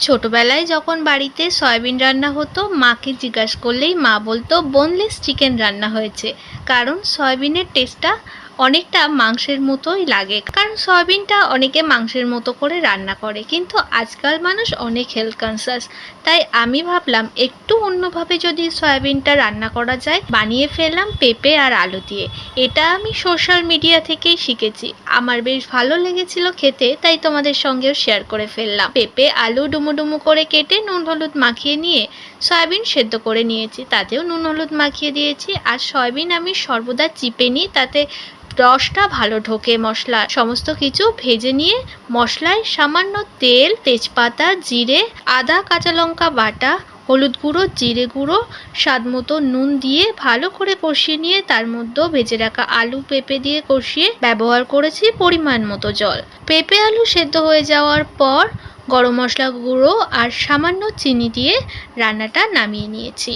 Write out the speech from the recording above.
ছোটবেলায় যখন বাড়িতে সয়াবিন রান্না হতো, মাকে জিজ্ঞাসা করলেই মা বলতো, বোনলেস চিকেন রান্না হয়েছে। কারণ সয়াবিনের টেস্টটা অনেকটা মাংসের মতোই লাগে। কারণ সয়াবিনটা অনেকে মাংসের মতো করে রান্না করে, কিন্তু আজকাল মানুষ অনেক হেলথ কনসাস তাই আমি ভাবলাম একটু অন্যভাবে যদি সয়াবিনটা রান্না করা যায়, বানিয়ে ফেললাম পেঁপে আর আলু দিয়ে। এটা আমি সোশ্যাল মিডিয়া থেকেই শিখেছি। আমার বেশ ভালো লেগেছিল খেতে, তাই তোমাদের সঙ্গেও শেয়ার করে ফেললাম। পেঁপে, আলু ডুমো ডুমো করে কেটে নুন হলুদ মাখিয়ে নিয়ে সয়াবিন সেদ্ধ করে নিয়েছি। তাতেও নুন হলুদ মাখিয়ে দিয়েছি। আর সয়াবিন আমি সর্বদা চিপে নিই, তাতে রসটা ভালো ঢোকে মশলা। সমস্ত কিছু ভেজে নিয়ে মশলায় সামান্য তেল, তেজপাতা, জিরে, আদা, কাঁচা লঙ্কা বাটা, হলুদ গুঁড়ো, জিরে গুঁড়ো, স্বাদ মতো নুন দিয়ে ভালো করে কষিয়ে নিয়ে তার মধ্যে ভেজে রাখা আলু পেঁপে দিয়ে কষিয়ে ব্যবহার করেছি পরিমাণ মতো জল। পেঁপে আলু সেদ্ধ হয়ে যাওয়ার পর গরম মশলা গুঁড়ো আর সামান্য চিনি দিয়ে রান্নাটা নামিয়ে নিয়েছি।